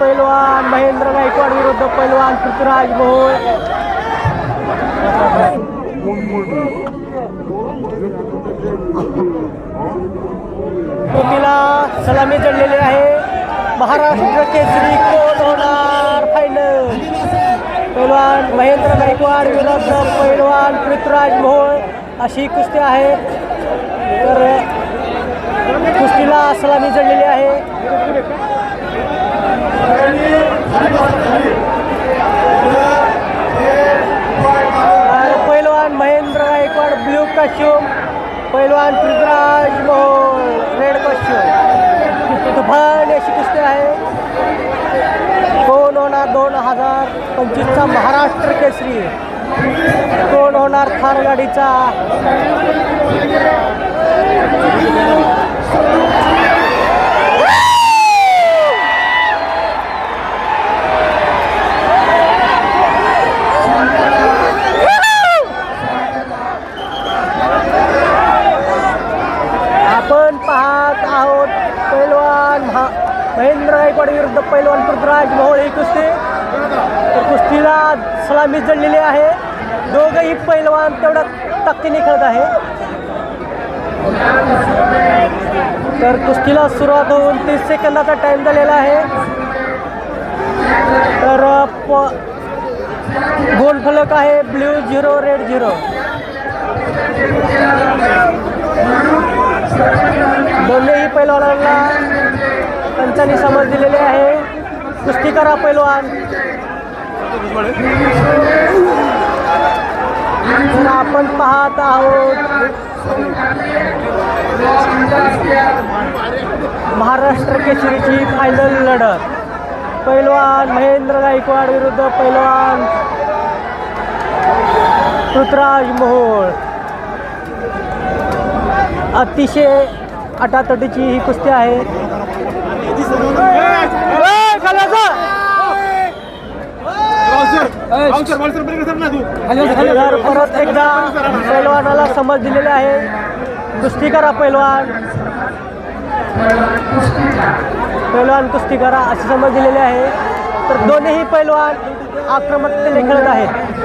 पैलवान महेंद्र गायकवाड विरुद्ध पैलवान पृथ्वीराज भोळ तिला सलामी जडलेली आहे. महाराष्ट्र केसरी कोण होणार फायनल पैलवान महेंद्र गायकवाड विरुद्ध पैलवान पृथ्वीराज भोळ अशी कुस्ती आहे. तर कुस्तीला सलामी जडलेली आहे. पैलवान महेंद्र गायकवाड ब्ल्यू कॉस्ट्यूम पैलवान पृथ्वीराज मोहोळ रेड कॉस्ट्यूम तुफान अशी कुस्ती आहे. कोण होणार दोन हजार पंचवीसचा महाराष्ट्र केसरी? कोण होणार थार गाडीचा आपण पाहत आहोत पैलवान महा महेंद्र गायकवाड विरुद्ध पैलवान पृथ्वीराज मोहोळ ही कुस्ती. तर कुस्तीला सलामी जडलेली आहे. दोघंही पैलवान तेवढ्या ताकदीने खेळत आहे. तर कुस्तीला सुरुवात होऊन तीस सेकंदाचा टाइम झालेला आहे. तर प गोल फलक आहे ब्ल्यू झिरो रेड झिरो. दोन्हीही पैलवानांना पंचाने समज दिलेली आहे. कुस्ती करा पैलवान. आपण पाहत आहोत. महाराष्ट्र केसरीची फायनल लढत. पैलवान महेंद्र गायकवाड विरुद्ध पैलवान पृथ्वीराज मोहोळ. अतिशय अटातटीची ही कुस्ती आहे. परत एकदा पैलवानाला समज दिलेली आहे. कुस्ती करा पैलवान. पैलवान कुस्ती करा अशी समज दिलेली आहे. तर दोन्हीही पैलवान आक्रमकतेने खेळत आहेत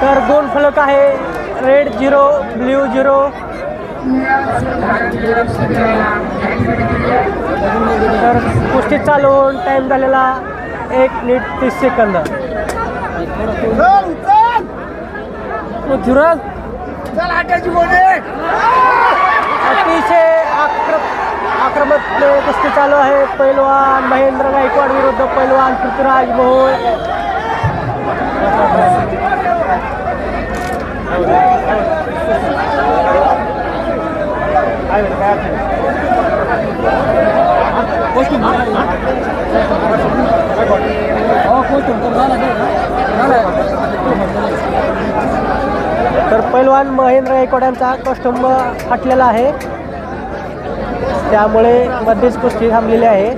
तर दोन फलक आहे रेड झिरो ब्ल्यू झिरो तर कुस्ती चालू होऊन टाईम झालेला एक मिनिट तीस सेकंद अतिशय आक्र आक्रमक कुस्ती चालू आहे. पैलवान महेंद्र गायकवाड विरुद्ध पैलवान पृथ्वीराज मोहोळ तर पैलवान महेंद्र गायकवाड यांचा कस्टम फाटलेला आहे. त्यामुळे मध्येच कुस्ती थांबलेली आहे.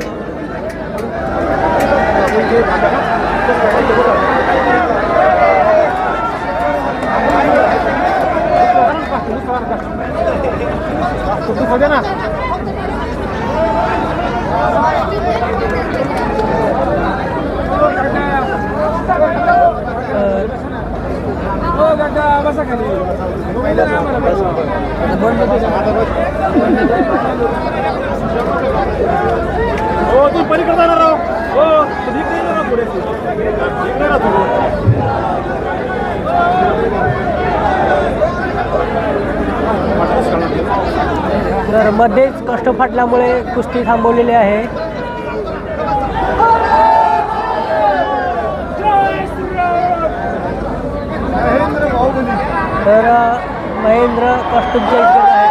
हो तुम्ही पलीकडे जाणार राव हो तुम्ही इकडे येणार राव पुढे इकडे राहा तुम्ही तर मध्येच कष्ट फाटल्यामुळे कुस्ती थांबवलेली आहे. तर महेंद्र कष्टूमचे इज्जत आहे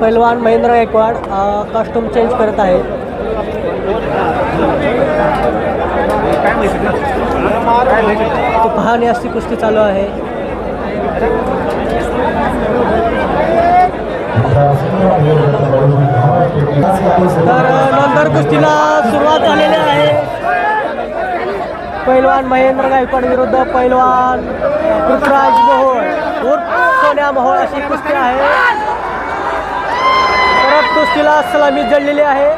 Mahendra sir Mahendra Gaikwad costume change करत आहे तो पाहणी अशी कुस्ती चालू आहे. तर नंतर कुस्तीला सुरुवात झालेली आहे. पैलवान महेंद्र गायकवाड विरुद्ध पैलवान पृथ्वीराज मोहोळ सोन्या मोहोळ अशी कुस्ती आहे. कुस्तीला सलामी जडलेली आहे.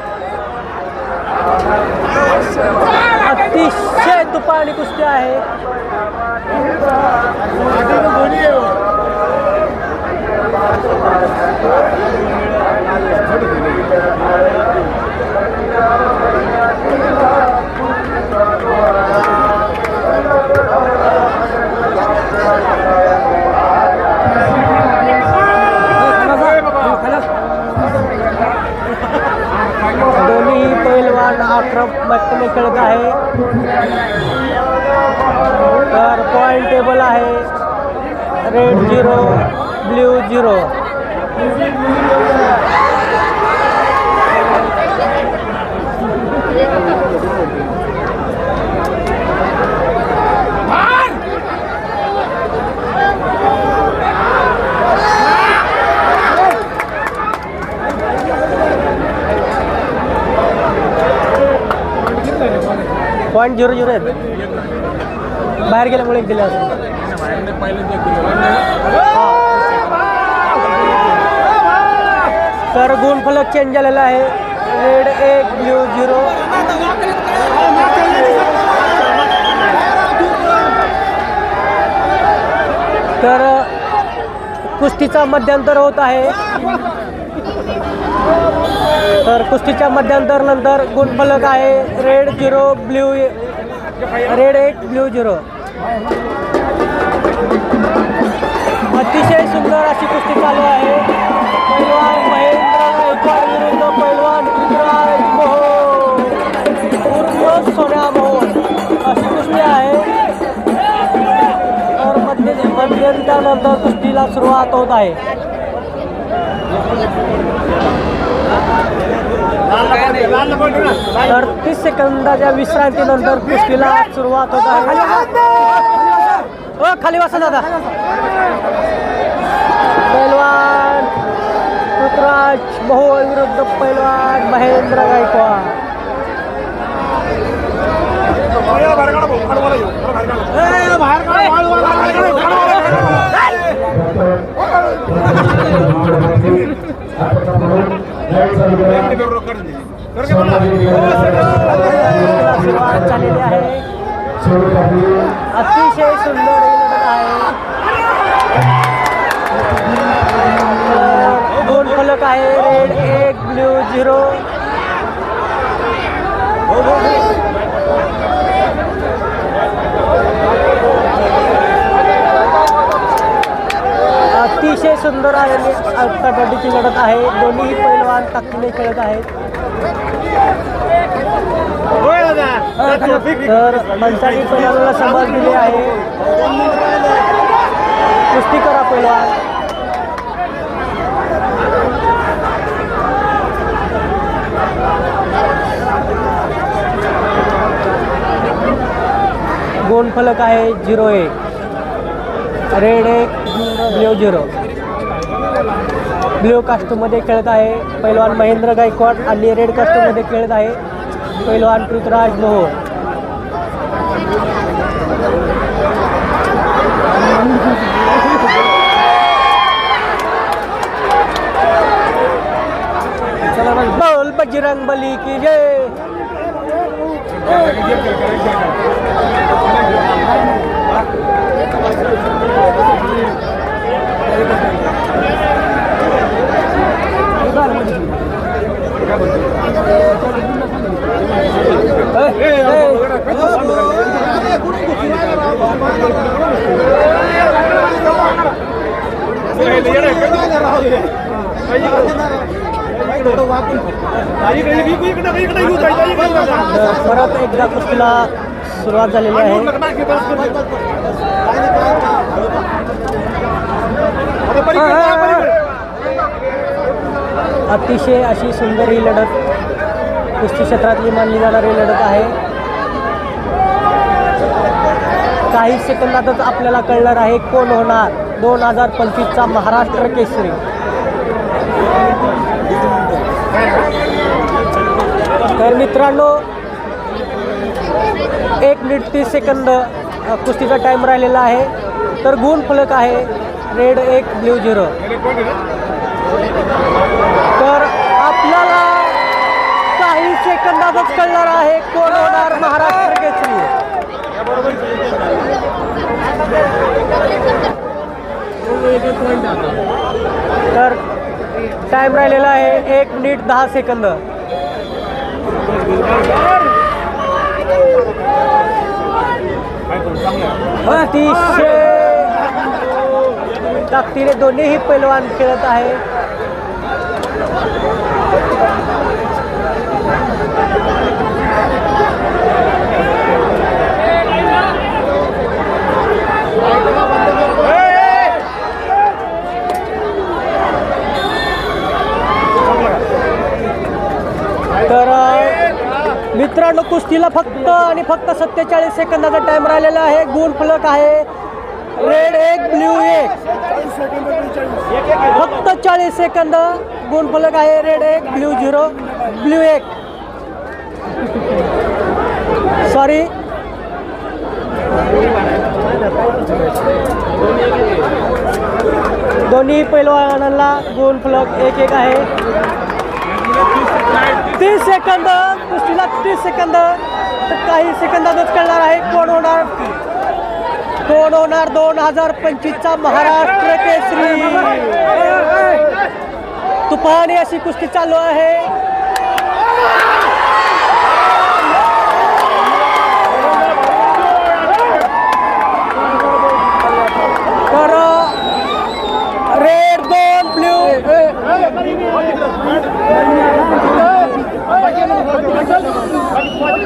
अतिशय तुपाणी कुस्ती आहे दोन्ही पैलवान आक्रमकपणे खेळत आहे. तर पॉईंट टेबल आहे. Red zero blue zero point zero zero आहेत. बाहेर गेल्यामुळे एक दिले तर गुण फलक चेंज झालेला आहे. रेड एक ब्ल्यू झिरो तर कुस्तीचा मध्यंतर होत आहे. तर कुस्तीच्या मध्यंतर नंतर गुणफलक आहे. रेड झिरो ब्ल्यू रेड एक ब्ल्यू झिरो अतिशय सुंदर अशी कुस्ती चालू आहे. पैलवान महेंद्र गायकवाड विरुद्ध पैलवान सोन्या मोहन अशी कुस्ती आहे. तर मध्य मध्यंतरानंतर कुस्तीला सुरुवात होत आहे. तर तीस सेकंदाच्या विश्रांतीनंतर कुस्तीला सुरुवात होत आहे. ओ खाली बसा दादा. पैलवान पृथ्वीराज मोहोळ विरुद्ध पैलवान महेंद्र गायकवाड. सुरुवात झालेली आहे अतिशय सुंदर आहे. दोन फलक आहे रेड एक ब्ल्यू झिरो अतिशय सुंदर आहे कबड्डीची लढत आहे. दोन्ही पैलवान ताकदीने खेळत आहेत. तर मनसानी पैलवानाला संभाळ दिली आहे. कुस्ती करा पैलवान गुण फलक आहे झिरो एक. रेड एक ब्ल्यू झिरो. ब्ल्यू कास्टमध्ये खेळत आहे. पैलवान महेंद्र गायकवाड आणि रेड कास्टमध्ये खेळत आहे. पैलवान पृथ्वीराज मोहोळ. बोल बजरंग बली की जय. सुरुवात झालेली आहे. अतिशय अशी सुंदर ही लढत कुस्ती क्षेत्रातली मानली जाणारी लढत आहे. काही सेकंदातच आपल्याला कळणार आहे कोण होणार. दोन हजार पंचवीसचा महाराष्ट्र केसरी. तर मित्रांनो एक मिनिट तीस सेकंद कुस्तीचा टाईम राहिलेला आहे. तर गुण फलक आहे रेड एक ब्ल्यू झिरो. तर आपल्याला काही सेकंदातच कळणार आहे कोण होणार महाराष्ट्र केसरी. तर टाईम राहिलेला आहे एक मिनिट दहा सेकंद. अतिशय ताकदीने दोन्हीही पैलवान खेळत आहे तर मित्रांनो कुस्तीला फक्त आणि फक्त सत्तेचाळीस सेकंदाचा टाइम राहिलेला आहे. गुण फलक आहे. रेड एक ब्ल्यू एक. फक्त चाळीस सेकंद. गुण फलक आहे. रेड एक ब्ल्यू झिरो ब्ल्यू एक. सॉरी दोन्ही पैलवानांना गुण फलक एक एक आहे. तीस सेकंद. तीस सेकंद तर काही सेकंदातच कळणार आहे कोण होणार? कोण होणार? दोन हजार पंचवीसचा महाराष्ट्र केसरी. तुफानी अशी कुस्ती चालू आहे. तर रेड दोन ब्ल्यू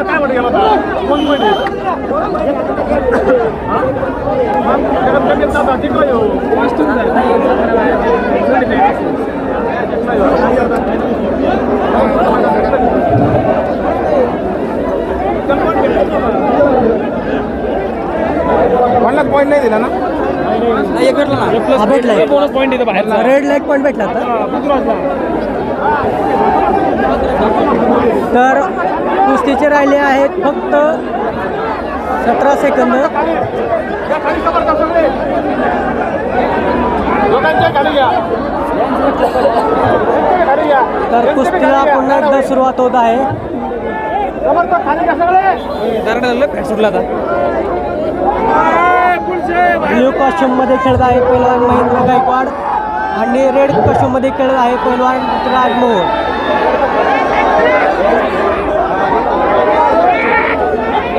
काय वाटत गेला कोण पॉईंट नाही दिला ना हा भेटलाय बोनस पॉईंट येतो बाहेर रेड लाइट पॉईंट भेटला तर तर कुस्तीचे राहिले आहेत फक्त सतरा सेकंद. तर कुस्तीला पुन्हा एकदा सुरुवात होत आहे. ब्ल्यू कॉस्ट्युममध्ये खेळत आहे पहिला महेंद्र गायकवाड. आणि रेड कॉस्ट्युम खेळत आहे पैलवान राजमोहन. ए,